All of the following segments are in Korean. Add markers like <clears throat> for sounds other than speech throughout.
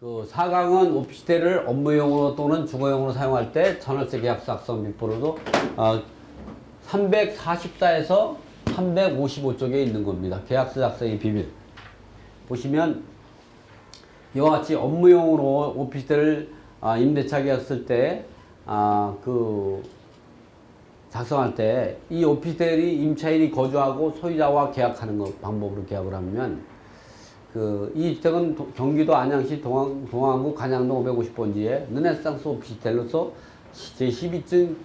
그 4강은 오피스텔을 업무용으로 또는 주거용으로 사용할 때 전월세 계약서 작성 어, 344에서 355쪽에 있는 겁니다. 계약서 작성의 비밀. 보시면 이와 같이 업무용으로 오피스텔을 아, 임대차 계약 쓸 때 아, 그 작성할 때 이 오피스텔이 임차인이 거주하고 소유자와 계약하는 것 방법으로 계약을 하면 그 이 주택은 도- 경기도 안양시 동안, 동안구 간양동 550번지에 르네상스 오피스텔로서 제 12층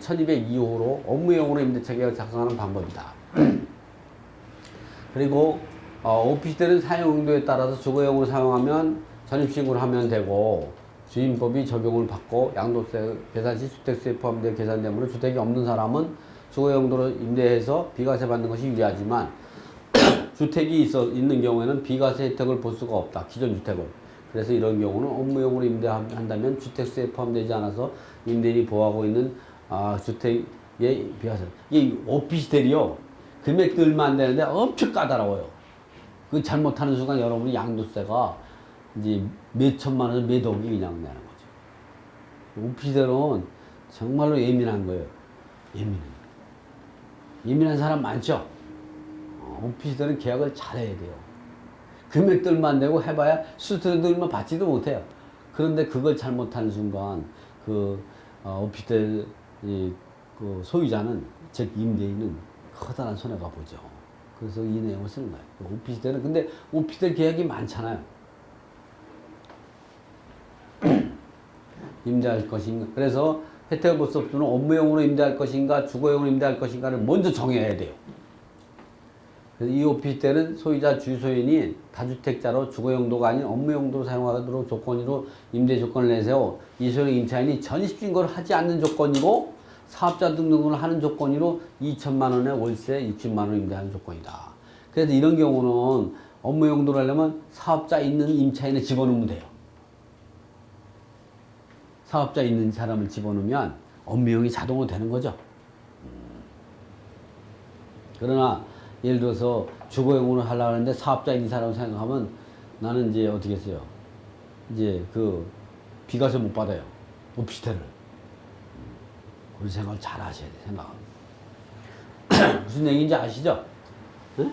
1202호로 업무용으로 임대차 계약을 작성하는 방법이다. <clears throat> 그리고 어, 오피스텔은 사용 용도에 따라서 주거용으로 사용하면 전입신고를 하면 되고 주임법이 적용을 받고 양도세 계산 시 주택수에 포함되어 계산되므로 주택이 없는 사람은 주거용도로 임대해서 비과세 받는 것이 유리하지만 주택이 있어 있는 경우에는 비과세 혜택을 볼 수가 없다. 기존 주택을. 그래서 이런 경우는 업무용으로 임대한다면 주택수에 포함되지 않아서 임대인이 보호하고 있는 아, 주택의 비과세. 이 오피스텔이요. 금액들만 안 되는데 엄청 까다로워요. 그 잘못하는 순간 여러분이 양도세가 이제 몇 천만 원, 몇 억이 그냥 내는 거죠. 오피스텔은 정말로 예민한 거예요. 예민해. 예민한 사람 많죠? 어, 오피스텔은 계약을 잘해야 돼요. 금액들만 내고 해봐야 수수료들만 받지도 못해요. 그런데 그걸 잘못하는 순간 그 어, 오피스텔 이, 그 소유자는 즉 임대인은 커다란 손해가 보죠. 그래서 이 내용을 쓰는 거예요. 그 오피스텔은 근데 오피스텔 계약이 많잖아요. <clears throat> 임대할 것인가. 그래서 혜택을 볼 수 없으면 업무용으로 임대할 것인가 주거용으로 임대할 것인가를 먼저 정해야 돼요. 이 오피스텔은 소유자 주소인이 다주택자로 주거용도가 아닌 업무용도로 사용하도록 조건으로 임대 조건을 내세워 이 소유 임차인이 전입신고를 하지 않는 조건이고 사업자 등록을 하는 조건으로 2천만 원의 월세 60만 원 임대하는 조건이다. 그래서 이런 경우는 업무용도로 하려면 사업자 있는 임차인을 집어넣으면 돼요. 사업자 있는 사람을 집어넣으면 업무용이 자동으로 되는 거죠. 음. 그러나 예를 들어서 주거용으로 하려고 하는데 사업자 사람을 생각하면 나는 이제 어떻게 했어요? 이제 그 비과세 못 받아요. 오피스텔을. 그런 생각을 잘 하셔야 돼, 생각. <clears throat> 무슨 얘기인지 아시죠? 응?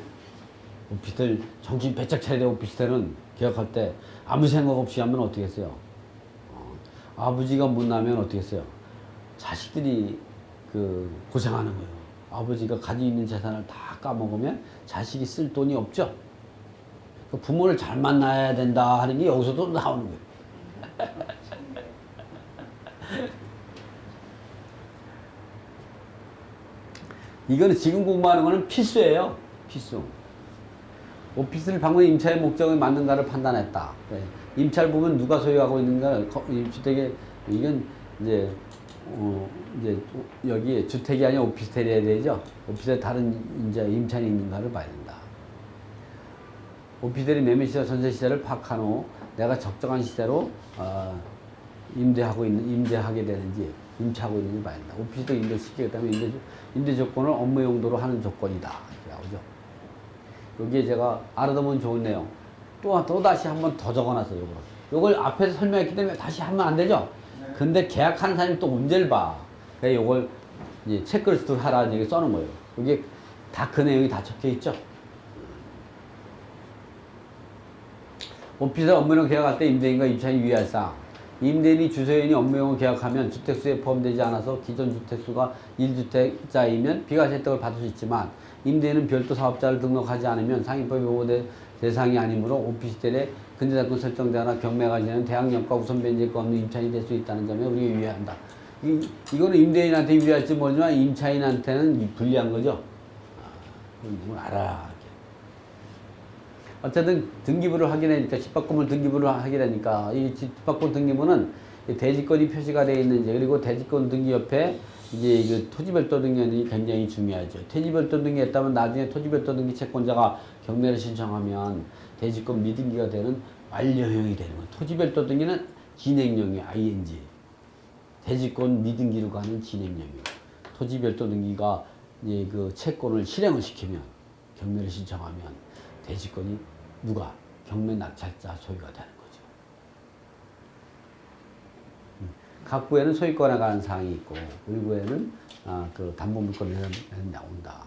오피스텔, 정신 배짝 차려야 돼, 오피스텔은 계약할 때 아무 생각 없이 하면 어떻게 했어요? 아버지가 못 나면 어떻게 했어요? 자식들이 그 고생하는 거예요. 아버지가 가지고 있는 재산을 다 까먹으면 자식이 쓸 돈이 없죠. 그 부모를 잘 만나야 된다 하는 게 여기서도 나오는 거예요. <laughs> 이거는 지금 공부하는 거는 필수예요. 필수. 오피스를 방문 임차의 목적에 맞는가를 판단했다. 네. 임차를 보면 누가 소유하고 있는가, 주택에 이건 이제 어 이제 여기 주택이 아니라 오피스텔이어야 되죠. 오피스텔 다른 이제 임차인이 있는가를 봐야 된다. 오피스텔의 매매 시세, 전세 시세를 파악한 후 내가 적정한 시세로 어, 임대하고 있는 임대하게 되는지 임차하고 있는지 봐야 된다. 오피스텔 임대 시키겠다면 임대 조- 임대 조건을 업무 용도로 하는 조건이다. 나오죠. 여기에 제가 알아두면 좋은 내용. 또, 또 다시 한 번 더 적어놨어요, 요걸. 요걸 앞에서 설명했기 때문에 다시 하면 안 되죠? 근데 계약하는 사람이 또 문제를 봐. 그래서 요걸 이제 체크리스트 하라 이렇게 써놓은 거예요. 여기 다그 내용이 다 적혀 있죠? 오피스 업무용 계약할 때 임대인과 임차인이 유의할 사항. 임대인이 주소인이 업무용을 계약하면 주택수에 포함되지 않아서 기존 주택수가 1주택자이면 비과세 혜택을 받을 수 있지만 임대인은 별도 사업자를 등록하지 않으면 상위법에 보호될 대상이 아니므로 오피스텔에 근저당권 설정자나 경매가 지는 대항력과 우선 변제가 없는 임차인이 될 수 있다는 점에 우리가 유의한다. 이, 이거는 임대인한테 유리할지 모르지만 임차인한테는 불리한 거죠. 아, 이걸 알아. 어쨌든 등기부를 확인하니까 집합금을 등기부를 확인하니까 이 집합금 등기부는 이 대지권이 표시가 되어 있는지 그리고 대지권 등기 옆에 이제 그 토지별 도 등기이 굉장히 중요하죠. 토지별 도 등기했다면 나중에 토지별 도 등기 채권자가 경매를 신청하면 대지권 미등기가 되는 완료형이 되는 거예요. 토지별 도 등기는 진행형이 ing. 대지권 미등기로 가는 진행형이에요. 토지별 도 등기가 이제 그 채권을 실행을 시키면 경매를 신청하면 대지권이 누가 경매 낙찰자 소유가 되는 거죠. 각 부에는 소유권에 관한 사항이 있고 일부에는 아, 그 담보물권에 나온다.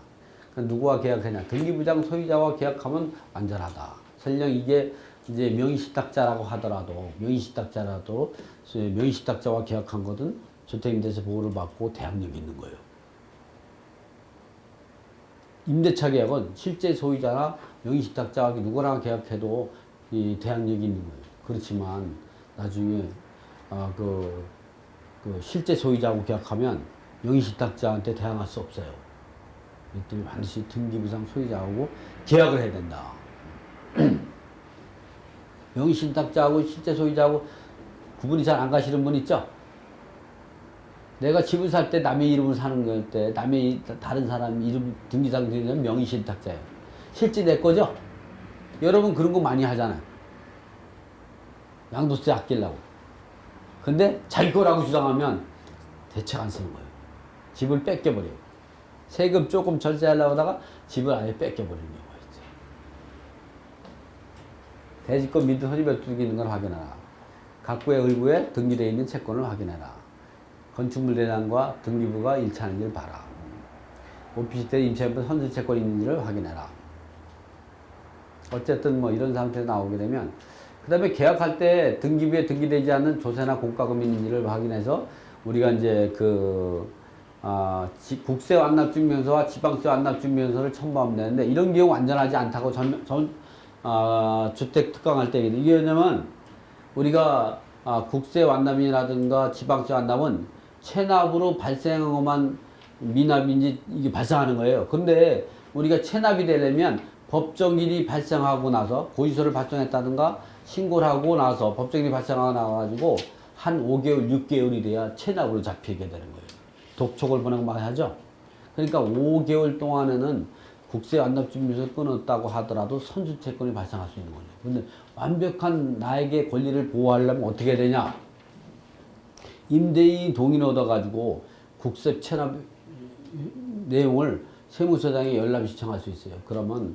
그러니까 누구와 계약하냐? 등기부장 소유자와 계약하면 안전하다. 설령 이게 이제 명의식탁자라고 하더라도 명의식탁자라도 명의식탁자와 계약한 것은 주택임대차 보호를 받고 대항력이 있는 거예요. 임대차 계약은 실제 소유자나 명의식탁자와 누구랑 계약해도 이 대항력이 있는 거예요. 그렇지만 나중에 아, 그, 그 실제 소유자하고 계약하면 명의식탁자한테 대항할 수 없어요. 이 때문에 반드시 등기부상 소유자하고 계약을 해야 된다. <clears throat> 명의신탁자하고 실제 소유자하고 구분이 잘 안 가시는 분 있죠? 내가 집을 살 때 남의 이름으로 사는 걸 때 남의 이- 다른 사람 이름 등기상 되는 명의신탁자예요. 실제 내 거죠? 여러분 그런 거 많이 하잖아요. 양도세 아끼려고. 근데 자기 거라고 주장하면 대책 안 쓰는 거예요. 집을 뺏겨버려요. 세금 조금 절세하려고 하다가 집을 아예 뺏겨버리는 경우가 있죠. 대지권 및 소지 몇두기 있는 걸 확인하라. 각부의 의구에 등기되어 있는 채권을 확인해라. 건축물 대장과 등기부가 일치하는지를 봐라. 오피스텔 임차인분 선수 채권이 있는지를 확인해라. 어쨌든 뭐 이런 상태에서 나오게 되면 그 다음에 계약할 때 등기부에 등기되지 않는 조세나 공과금이 있는지를 확인해서 우리가 이제 그 아, 지- 국세 완납 증명서와 지방세 완납 증명서를 첨부하면 되는데 이런 경우 안전하지 않다고 전, 전 아, 주택 특강할 때 이게 왜냐면 우리가 아, 국세 완납이라든가 지방세 완납은 체납으로 발생한 것만 미납인지 이게 발생하는 거예요. 근데 우리가 체납이 되려면 법정일이 발생하고 나서 고의서를 발송했다든가 신고를 하고 나서 법정일이 발생하고 나가지고 한 5개월, 6개월이 돼야 체납으로 잡히게 되는 거예요. 독촉을 보내고 막 하죠. 그러니까 5개월 동안에는 국세 완납증명서를 끊었다고 하더라도 선수 채권이 발생할 수 있는 거죠. 근데 완벽한 나에게 권리를 보호하려면 어떻게 되냐? 임대인 동의를 얻어가지고 국세 체납 내용을 세무서장에 열람 신청할 수 있어요. 그러면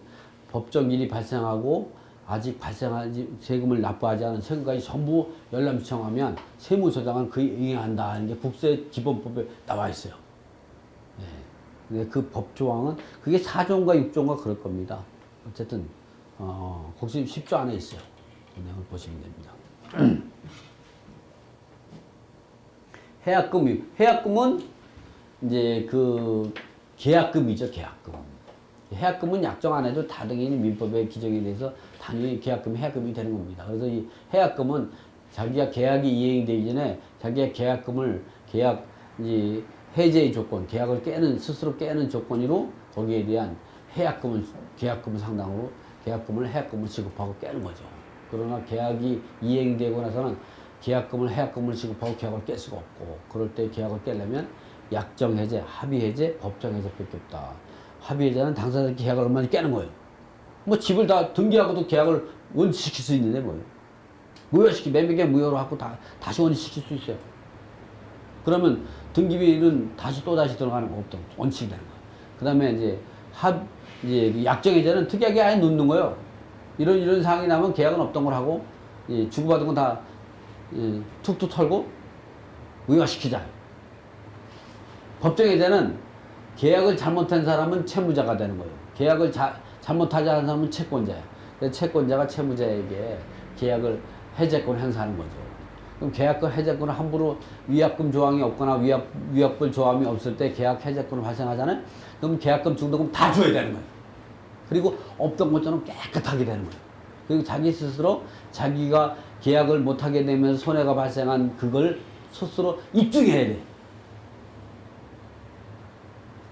법정일이 발생하고 아직 발생하지 세금을 납부하지 않은 세금까지 전부 열람 신청하면 세무서장은 그에 응해한다 하는 게 국세 기본법에 나와 있어요. 예. 근데 그 법 조항은 그게 4조인가 6조인가 그럴 겁니다. 어쨌든 어, 곡식 10조 안에 있어요. 그 내용을 보시면 됩니다. <clears throat> 해약금이 해약금은 이제 그 계약금이죠 계약금. 해약금은 약정 안 해도 다등이 민법의 규정에 대해서 당연히 계약금이 해약금이 되는 겁니다. 그래서 이 해약금은 자기가 계약이 이행되기 전에 자기가 계약금을 계약 이제 해제의 조건, 계약을 깨는 스스로 깨는 조건으로 거기에 대한 해약금을 계약금 상당으로 계약금을 해약금을 지급하고 깨는 거죠. 그러나 계약이 이행되고 나서는 계약금을 해약금을 지급하고 계약을 깰 수가 없고 그럴 때 계약을 깨려면 약정 해제, 합의 해제, 법정 해제밖에 없다. 합의 해제는 당사자 계약을 얼마나 깨는 거예요. 뭐 집을 다 등기하고도 계약을 원시시킬 수 있는데 뭐예요. 무효시키 매매계 무효로 하고 다 다시 원시시킬 수 있어요. 그러면 등기비는 다시 또 다시 들어가는 거 없다. 원칙이 되는 거예요. 그 다음에 이제 합 이제 약정 해제는 특이하게 아예 놓는 거예요. 이런 이런 상황이 나면 계약은 없던 걸 하고 예, 주고받은 건 다 예, 툭툭 털고 무효시키자. 법정 해제는 계약을 잘못한 사람은 채무자가 되는 거예요. 계약을 자, 잘못하지 않은 사람은 채권자야. 채권자가 채무자에게 계약을 해제권 행사하는 거죠. 그럼 계약권 해제권을 함부로 위약금 조항이 없거나 위약, 위약불 조항이 없을 때 계약 해제권을 발생하잖아요. 그럼 계약금 중도금 다 줘야 되는 거예요. 그리고 없던 것처럼 깨끗하게 되는 거예요. 그리고 자기 스스로 자기가 계약을 못하게 되면서 손해가 발생한 그걸 스스로 입증해야 돼.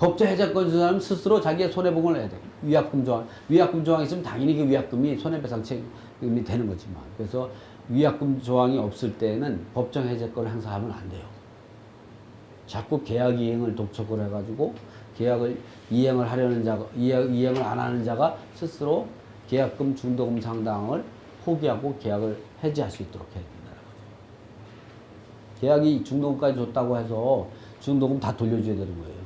법정 해제권 주 사람 스스로 자기의 손해보험을 해야 돼. 위약금 조항. 위약금 조항이 있으면 당연히 그 위약금이 손해배상 책임이 되는 거지만. 그래서 위약금 조항이 없을 때는 법정 해제권을 행사하면 안 돼요. 자꾸 계약 이행을 독촉을 해가지고 계약을 이행을 하려는 자가 이행, 이행을 안 하는 자가 스스로 계약금 중도금 상당을 포기하고 계약을 해지할 수 있도록 해야 된다는 거죠. 계약이 중도금까지 줬다고 해서 중도금 다 돌려줘야 되는 거예요.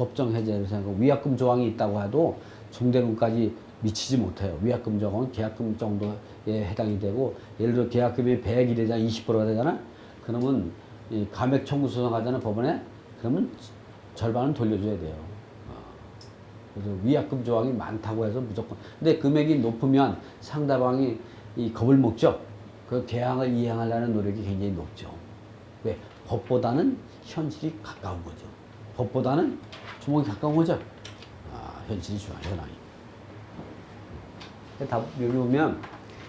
법정 해제를 생각하고 위약금 조항이 있다고 해도 중대금까지 미치지 못해요. 위약금 적은 계약금 정도에 해당이 되고 예를 들어 계약금이 100이 되잖아 20%가 되잖아 그러면 이 감액 청구 소송하잖아 법원에 그러면 절반은 돌려줘야 돼요. 어. 그래서 위약금 조항이 많다고 해서 무조건 근데 금액이 높으면 상대방이 이 겁을 먹죠. 그 계약을 이행하려는 노력이 굉장히 높죠. 왜? 법보다는 현실이 가까운 거죠. 법보다는 주먹이 가까운 거죠. 아, 현실이 중요한 현황이. 다 여기 보면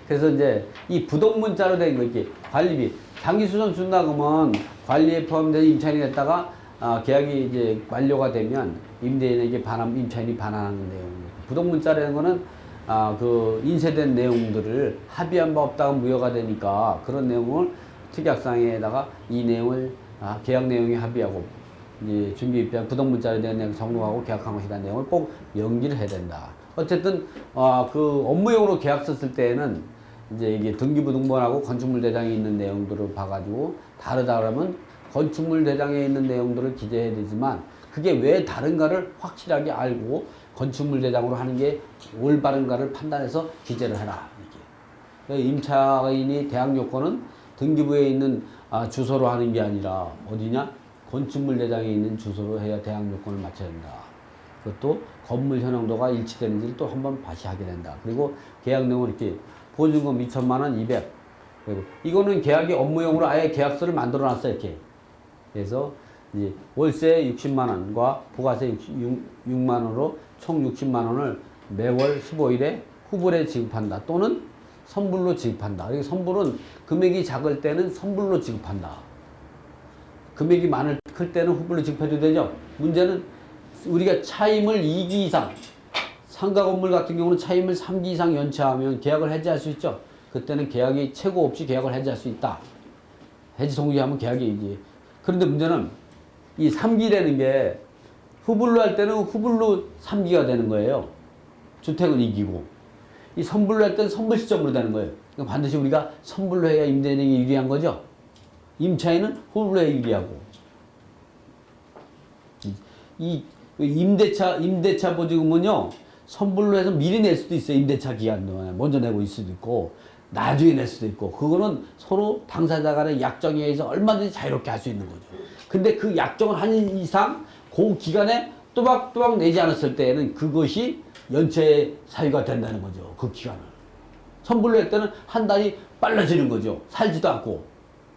그래서 이제 이 부동 문자로 된 거 이게 관리비 장기 수선 준다 그러면 관리에 포함된 임차인이 됐다가 아, 계약이 이제 완료가 되면 임대인에게 반환 임차인이 반환하는 내용. 부동 문자라는 거는 아, 그 인쇄된 내용들을 합의한 바 없다가 무효가 되니까 그런 내용을 특약상에다가 이 내용을 아, 계약 내용에 합의하고 이제 준비 입장 부동문자에 대한 내용 정리하고 계약한 것이라는 내용을 꼭 연기를 해야 된다. 어쨌든 아, 그 업무용으로 계약 썼을 때는 이제 이게 등기부등본하고 건축물 대장에 있는 내용들을 봐가지고 다르다 그러면 건축물 대장에 있는 내용들을 기재해야 되지만 그게 왜 다른가를 확실하게 알고 건축물 대장으로 하는 게 올바른가를 판단해서 기재를 해라. 이게. 임차인이 대항 요건은 등기부에 있는 아, 주소로 하는 게 아니라 어디냐? 건축물 대장에 있는 주소로 해야 대항 요건을 맞춰야 된다. 그것도 건물 현황도가 일치되는지를 또 한번 다시 하게 된다. 그리고 계약 내용을 이렇게 보증금 2천만 원 200. 그리고 이거는 계약이 업무용으로 아예 계약서를 만들어 놨어 이렇게. 그래서 이제 월세 60만 원과 부가세 6, 6만 원으로 총 60만 원을 매월 15일에 후불에 지급한다. 또는 선불로 지급한다. 선불은 금액이 작을 때는 선불로 지급한다. 금액이 많을 클 때는 후불로 지급해도 되죠. 문제는 우리가 차임을 2기 이상 상가 건물 같은 경우는 차임을 3기 이상 연체하면 계약을 해지할 수 있죠. 그때는 계약이 최고 없이 계약을 해지할 수 있다. 해지 동의하면 계약이 이제 그런데 문제는 이 3기라는 게 후불로 할 때는 후불로 3기가 되는 거예요. 주택은 2기고 이 선불로 할 때는 선불 시점으로 되는 거예요. 그러니까 반드시 우리가 선불로 해야 임대인에게 유리한 거죠. 임차인은 후불로 해야 유리하고 이 임대차 임대차 보증금은요 선불로 해서 미리 낼 수도 있어요 임대차 기간 동안에. 먼저 내고 있을 수도 있고 나중에 낼 수도 있고. 그거는 서로 당사자 간의 약정에 의해서 얼마든지 자유롭게 할 수 있는 거죠. 근데 그 약정을 한 이상 그 기간에 또박또박 내지 않았을 때에는 그것이 연체 사유가 된다는 거죠 그 기간을. 선불로 할 때는 한 달이 빨라지는 거죠. 살지도 않고.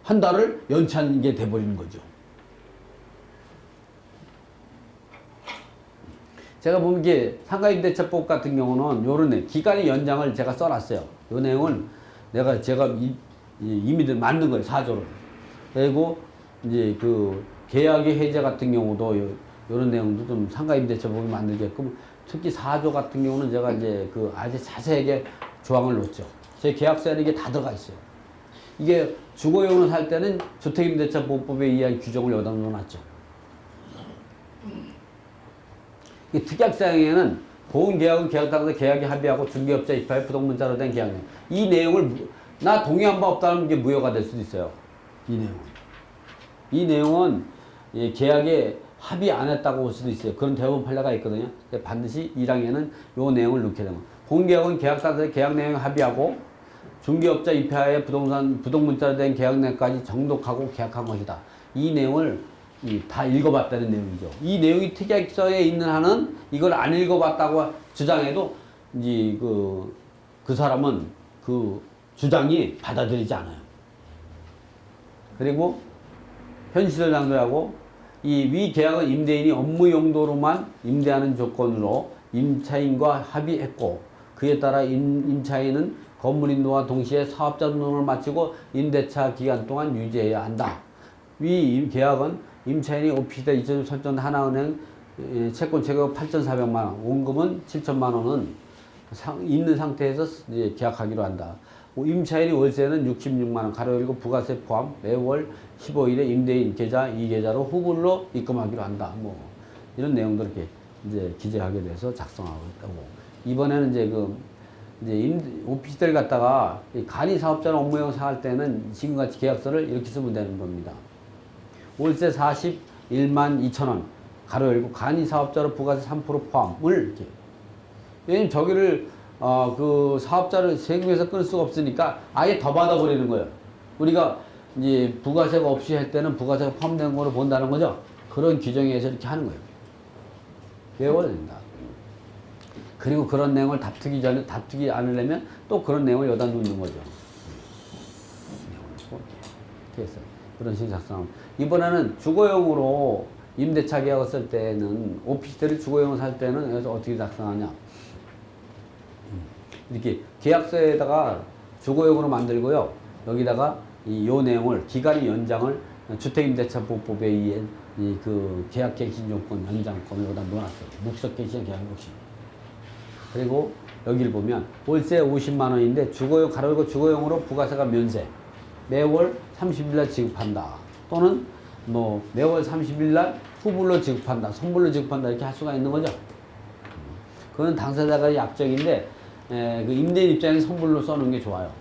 한 달을 연체하는 게 돼버리는 거죠 제가 이게 상가임대차법 같은 경우는 요런 내 기간의 연장을 제가 써놨어요. 요 내용은 내가 제가 이, 이, 이미들 만든 거예요 사조를. 그리고 이제 그 계약의 해제 같은 경우도 요, 요런 내용도 좀 상가임대차법이 만들게끔 특히 사조 같은 경우는 제가 이제 그 아주 자세하게 조항을 놓죠. 제 계약서에는 이게 다 들어가 있어요. 이게 주거용으로 살 때는 주택임대차 보호법에 의한 규정을 여기다 넣어놨죠. 이 특약사항에는 보훈계약은 계약 따라서 계약이 합의하고 중개업자 입하에 부동문자로 된 계약. 이 내용을 무- 나 동의한 바 없다면 이게 무효가 될 수도 있어요. 이 내용은. 이 내용은 이 계약에 합의 안 했다고 볼 수도 있어요. 그런 대부분 판례가 있거든요. 반드시 1항에는 이 내용을 넣게 되면 보훈계약은 계약 따라서 계약 내용 합의하고 중개업자 입하에 부동산 부동문자로 된 계약 내용까지 정독하고 계약한 것이다. 이 내용을 이, 다 읽어봤다는 내용이죠. 이 내용이 특약서에 있는 한은 이걸 안 읽어봤다고 주장해도 이제 그, 그 사람은 그 주장이 받아들이지 않아요. 그리고 현실을 장도하고 이 위 계약은 임대인이 업무 용도로만 임대하는 조건으로 임차인과 합의했고 그에 따라 임, 임차인은 건물 인도와 동시에 사업자 등록을 마치고 임대차 기간 동안 유지해야 한다. 위 계약은 임차인이 이전 설정 하나은행 예, 채권 최고 8,400만 원, 원금은 7천만 원은 상, 있는 상태에서 이제 계약하기로 한다. 임차인이 월세는 66만 원, 가로 열고 부가세 포함 매월 15일에 임대인 계좌 이 계좌로 후불로 입금하기로 한다. 뭐 이런 내용들 이렇게 이제 기재하게 돼서 작성하고 있다고. 이번에는 이제 그 이제 임, 오피스텔 갖다가 이 간이 사업자는 업무용 사할 때는 지금같이 계약서를 이렇게 쓰면 되는 겁니다. 월세 41만 2천 원 가로 열고 간이 사업자로 부가세 3% 포함을 이렇게 왜냐면 저기를 어, 그 사업자를 세금에서 끊을 수가 없으니까 아예 더 받아버리는 거예요. 우리가 이제 부가세가 없이 할 때는 부가세가 포함된 거로 본다는 거죠. 그런 규정에서 이렇게 하는 거예요. 외워야 된다. 그리고 그런 내용을 다투기 전에 다투기 않으려면 또 그런 내용을 여기다 넣는 거죠. 볼게요. 그래서 그런 식으로 작성하면 이번에는 주거용으로 임대차 계약을 쓸 때는 오피스텔을 주거용으로 살 때는 여기서 어떻게 작성하냐? 음, 이렇게 계약서에다가 주거용으로 만들고요. 여기다가 이 요 내용을 기간의 연장을 주택임대차보호법에 의한 이그 계약갱신 요건 연장권을 여기다 넣어놨어요. 묵석갱신 계약 욕심. 그리고 여기를 보면 월세 50만 원인데 주거용 가로고 주거용으로 부가세가 면세 매월 30일 날 지급한다 또는 뭐 매월 30일 날 후불로 지급한다 선불로 지급한다 이렇게 할 수가 있는 거죠. 그건 당사자가 약정인데 에, 그 임대인 입장에 선불로 써놓은 게 좋아요.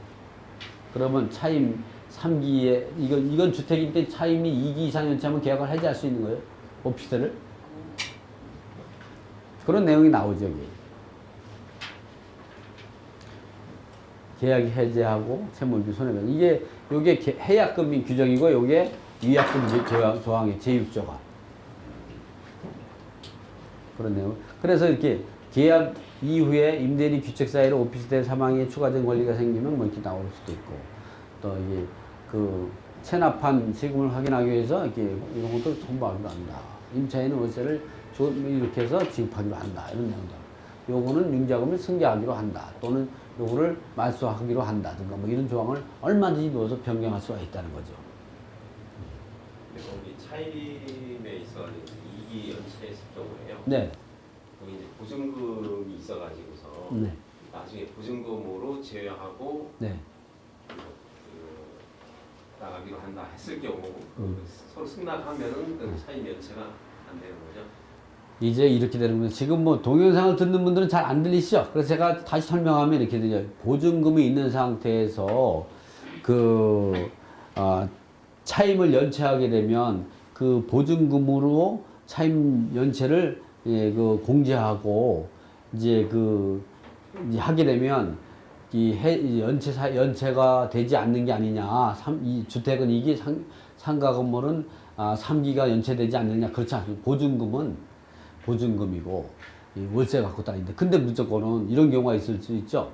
그러면 차임 3기에 이건 이건 주택인데 차임이 2기 이상 연차하면 계약을 해지할 수 있는 거예요? 오피스텔을 그런 내용이 나오죠 여기. 계약이 해제하고 채무비 손해배상. 이게 요게 개- 해약금이 규정이고 요게 위약금 제- 조항, 조항이 제6조가 그런 내용 그래서 이렇게 계약 이후에 임대인이 규책 사이로 오피스텔 사망에 추가된 권리가 생기면 뭐 이렇게 나올 수도 있고 또 이게 그 체납한 세금을 확인하기 위해서 이렇게 이런 것도 통보하기로 한다. 임차인은 월세를 조- 이렇게 해서 지급하기로 한다. 이런 내용들. 요거는 융자금을 승계하기로 한다. 또는 요거를 말소하기로 한다든가 뭐 이런 조항을 얼마든지 넣어서 변경할 수가 있다는 거죠. 근데 거기 차임에 있어 이기 연체 적용해요. 네. 거기 이제 보증금이 있어가지고서 네. 나중에 보증금으로 제외하고 네. 그 나가기로 한다 했을 경우 음. 그 서로 승낙하면은 그 차임 연체가 안 되는 거죠. 이제 이렇게 되는 거예요. 지금 뭐 동영상을 듣는 분들은 잘 안 들리시죠? 그래서 제가 다시 설명하면 이렇게 되죠. 보증금이 있는 상태에서 그 아, 차임을 연체하게 되면 그 보증금으로 차임 연체를 예, 그 공제하고 이제 그 이제 하게 되면 이 해, 이 연체 사, 연체가 되지 않는 게 아니냐. 삼, 이 주택은 이게 상, 상가 건물은 아, 3기가 연체되지 않느냐. 그렇지 않습니다. 보증금은 보증금이고 이 월세 갖고 다니는데 근데 무조건은 이런 경우가 있을 수 있죠.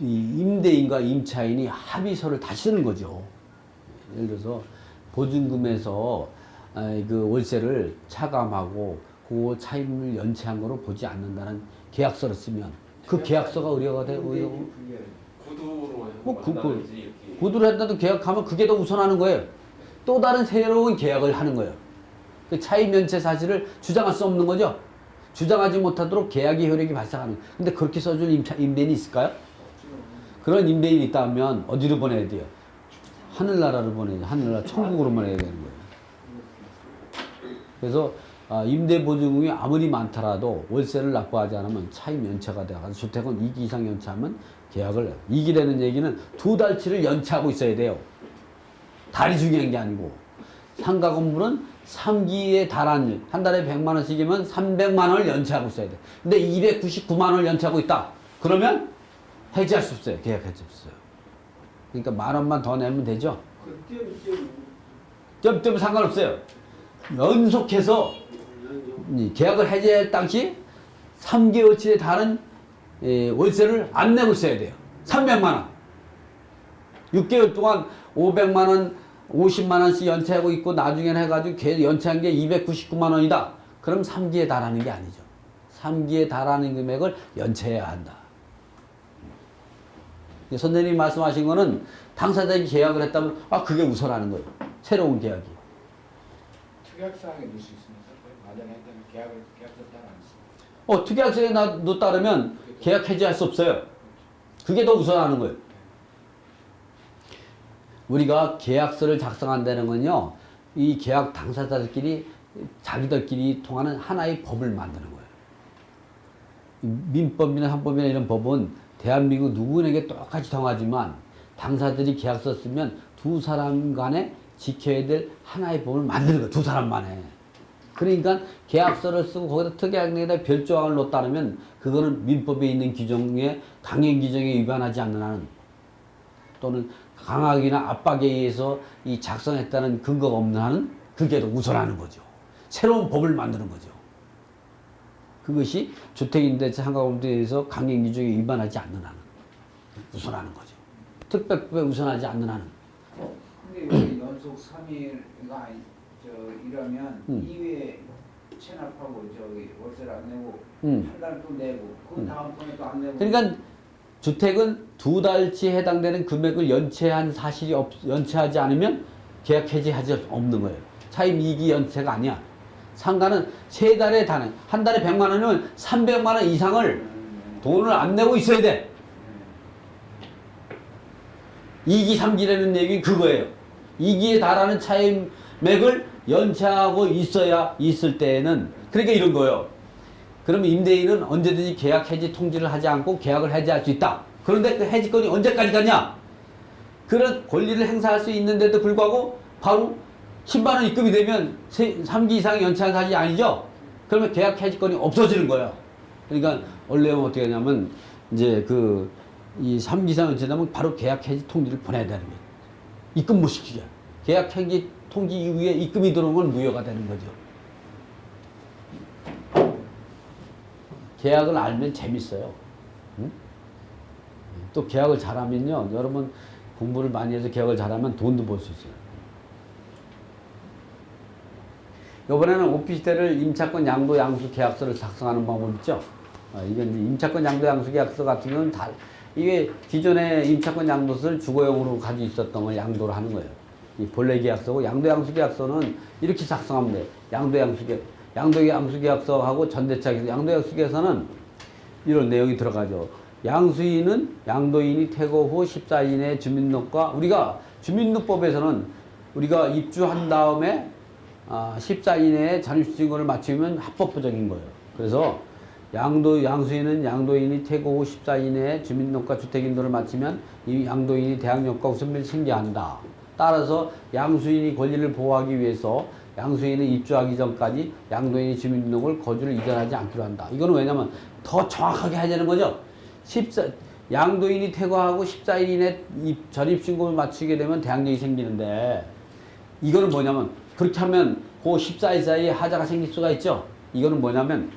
이 임대인과 임차인이 합의서를 다 쓰는 거죠. 예를 들어서 보증금에서 아, 그 월세를 차감하고 그 차임을 연체한 거로 보지 않는다는 계약서를 쓰면 그 계약서가 의뢰가 돼 의뢰 구두로 뭐 구- 구두를 했다도 계약하면 그게 더 우선하는 거예요. 또 다른 새로운 계약을 하는 거예요. 그 차임 연체 사실을 주장할 수 없는 거죠. 주장하지 못하도록 계약의 효력이 발생하는. 근데 그렇게 써준 임차, 임대인이 있을까요? 그런 임대인이 있다면 어디로 보내야 돼요? 하늘나라로 보내야 하늘나라 천국으로 보내야 되는 거예요. 그래서 아, 임대보증금이 아무리 많더라도 월세를 납부하지 않으면 차임 연체가 돼가지고 주택은 2기 이상 연체하면 계약을 해요. 2기 되는 얘기는 두 달치를 연체하고 있어야 돼요. 달이 중요한 게 아니고 상가 건물은 3기에 달한 한 달에 100만 원씩이면 300만 원을 연체하고 있어야 돼. 근데 299만 원을 연체하고 있다. 그러면 해지할 수 없어요. 계약할 수 없어요. 그러니까 만 원만 더 내면 되죠. 점 상관없어요. 연속해서 이 계약을 해제할 당시 3개월치에 다른 예, 월세를 안 내고 있어야 돼요. 300만 원. 6개월 동안 500만 원, 50만 원씩 연체하고 있고 나중에는 해가지고 걔 연체한 게 299만 원이다. 그럼 3기에 달하는 게 아니죠. 3기에 달하는 금액을 연체해야 한다. 선생님이 말씀하신 거는 당사자에게 계약을 했다면 아 그게 우선하는 거예요. 새로운 계약이. 특약사항에 넣을 수 있습니까? 마련했다면 계약을 계약서 따라 안 씁니다. 어, 특약서에 나- 너 따르면 계약 해지할 수 없어요. 그게 더 우선하는 거예요. 우리가 계약서를 작성한다는 건요, 이 계약 당사자들끼리 자기들끼리 통하는 하나의 법을 만드는 거예요. 이 민법이나 한법이나 이런 법은 대한민국 누구에게 똑같이 통하지만 당사자들이 계약서 쓰면 두 사람 간에 지켜야 될 하나의 법을 만드는 거예요. 두 사람만에. 그러니까 계약서를 쓰고 거기다 특약내에다 별조항을 넣었다면 그거는 민법에 있는 규정에 강행 규정에 위반하지 않는 한은 또는 강압이나 압박에 의해서 이 작성했다는 근거가 없는 한은 그게 더 우선하는 거죠. 새로운 법을 만드는 거죠. 그것이 주택임대차 강행 규정에 위반하지 않는 한은 우선하는 거죠. 특별법에 우선하지 않는 한은 근데 여기 연속 3일가 저 이러면 음. 2회 체납하고 저기 월세를 안 내고 음. 한 달 또 내고 그 음. 다음 번에 또 안 내고 그러니까 주택은 두 달치 해당되는 금액을 연체한 사실이 없, 연체하지 않으면 계약 해지하지 없는 거예요. 차임 이기 연체가 아니야. 상가는 세 달에 단위, 한 달에 100만 원이면 300만 원 이상을 음, 돈을 안 내고 있어야 돼. 이기삼기라는 얘기 그거예요. 이기에 달하는 차임액을 연체하고 있어야 있을 때에는 그러니까 이런 거예요. 그러면 임대인은 언제든지 계약 해지 통지를 하지 않고 계약을 해지할 수 있다. 그런데 그 해지권이 언제까지 가냐? 그런 권리를 행사할 수 있는데도 불구하고 바로 10만 원 입금이 되면 3기 이상 연체한 사실이 아니죠? 그러면 계약 해지권이 없어지는 거예요. 그러니까 원래는 어떻게 하냐면 이제 그 이 3기 이상 연체되면 바로 계약 해지 통지를 보내야 되는 거예요. 입금 못 시키게. 계약 해지 통지 이후에 입금이 들어오는 건 무효가 되는 거죠. 계약을 알면 재밌어요. 응? 또 계약을 잘하면요, 여러분 공부를 많이 해서 계약을 잘하면 돈도 벌 수 있어요. 이번에는 오피스텔을 임차권 양도 양수 계약서를 작성하는 방법 있죠. 어, 이제 임차권 양도 양수 계약서 같은 경우는 다 이게 기존에 임차권 양도서를 주거용으로 가지고 있었던 걸 양도를 하는 거예요. 이 본래 계약서고 양도 양수 계약서는 이렇게 작성하면 돼. 양도 양수 계약 양도 양수 계약서하고 전대차 계약서. 양도 양수 계약서는 이런 내용이 들어가죠. 양수인은 양도인이 퇴거 후 14일의 주민등록과 우리가 주민등록법에서는 우리가 입주한 다음에 아, 14일 이내에 잔입증거를 맞추면 합법부적인 거예요. 그래서 양도 양수인은 양도인이 후 14일 이내에 주민등록과 주택인도를 마치면 이 양도인이 대항력과 우선비를 챙겨한다. 따라서 양수인이 권리를 보호하기 위해서 양수인은 입주하기 전까지 양도인이 주민등록을 거주를 이전하지 않기로 한다. 이거는 왜냐면 더 정확하게 해야 되는 거죠. 14, 양도인이 퇴거하고 14일 이내 입- 전입신고를 마치게 되면 대항력이 생기는데 이거는 뭐냐면 그렇게 하면 그 14일 사이에 하자가 생길 수가 있죠. 이거는 뭐냐면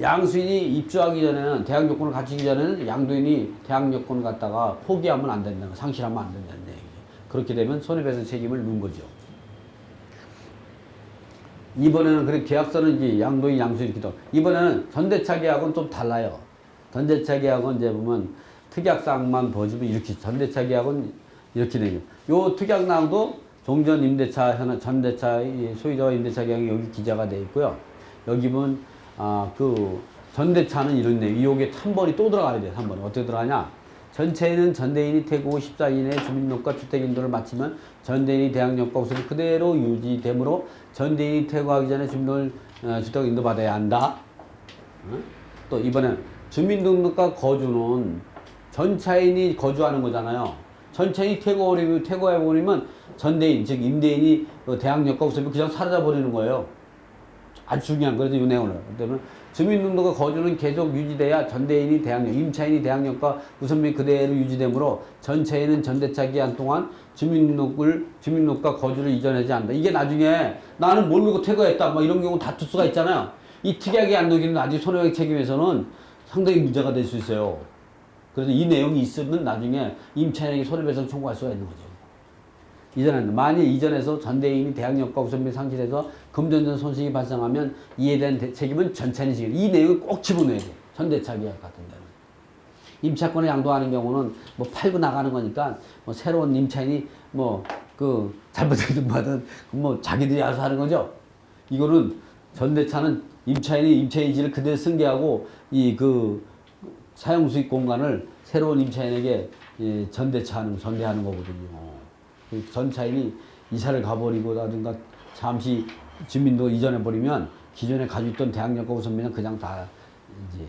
양수인이 입주하기 전에는 대학 요건을 갖추기 전에는 양도인이 대학 요건을 갖다가 포기하면 안 된다는 거, 상실하면 안 된다는 얘기죠. 그렇게 되면 손해배상 책임을 묻는 거죠. 이번에는 그래 계약서는 이제 양도인 양수인 이렇게 돼. 이번에는 전대차 계약은 좀 달라요. 전대차 계약은 이제 보면 특약사항만 보시면 이렇게 전대차 계약은 이렇게 되죠. 요 특약사항도 종전 임대차 현황 전대차 이 소유자와 임대차 계약이 여기 기재가 돼 있고요. 여기 보면 아 그 전대차는 이런 내용. 이게 3번이 또 들어가야 돼요. 3번 어떻게 들어가냐? 전체에는 전대인이 14일 이내에 주민등록과 주택인도를 마치면 전대인이 대항력과 우선이 그대로 유지되므로 전대인이 퇴거하기 전에 주민등록을 어, 주택인도 받아야 한다. 어? 또 이번엔 주민등록과 거주는 전차인이 거주하는 거잖아요. 전차인이 퇴거해버리면, 퇴거해버리면 전대인, 즉 임대인이 그 대항력과 우선이 그냥 사라져 버리는 거예요. 아주 중요한 거죠, 이 내용을. 그러면 주민등록과 거주는 계속 유지돼야 전대인이 대항력, 임차인이 대항력과 우선비 그대로 유지되므로 전차인은 전대차 기한 동안 주민등록을, 주민등록과 거주를 이전하지 않는다. 이게 나중에 나는 모르고 퇴거했다. 뭐 이런 경우 다툴 수가 있잖아요. 이 특약이 안 녹이는 나중에 손해배상 책임에서는 상당히 문제가 될 수 있어요. 그래서 이 내용이 있으면 나중에 임차인에게 손해배상 청구할 수가 있는 거죠. 이전에는 만일 이전에서 전대인이 대항력과 우선비 상실해서 금전적 손실이 발생하면 이에 대한 대- 책임은 전차인이 지게 이 내용을 꼭 집어넣어야 돼요. 전대차 계약 같은 데는. 임차권을 양도하는 경우는 뭐 팔고 나가는 거니까 뭐 새로운 임차인이 뭐 그 잘못된 받은 뭐 자기들이 알아서 하는 거죠. 이거는 전대차는 임차인이 임차인지를 그대로 승계하고 이그 사용 수익 공간을 새로운 임차인에게 예, 전대차하는 전대하는 거거든요. 그 전차인이 이사를 가버리고라든가 잠시 주민도 이전해 버리면 기존에 가지고 있던 대항력과 우선비는 그냥 다 이제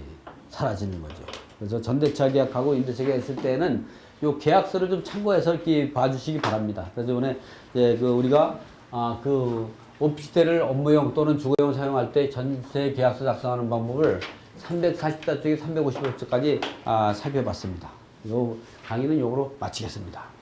사라지는 거죠. 그래서 전대차 계약하고 임대차 계약했을 때는 요 계약서를 좀 참고해서 이렇게 봐주시기 바랍니다. 그래서 이번에 이제 그 우리가 아 그 오피스텔을 업무용 또는 주거용 사용할 때 전세 계약서 작성하는 방법을 340자 중에 350자까지 아, 살펴봤습니다. 요 강의는 요거로 마치겠습니다.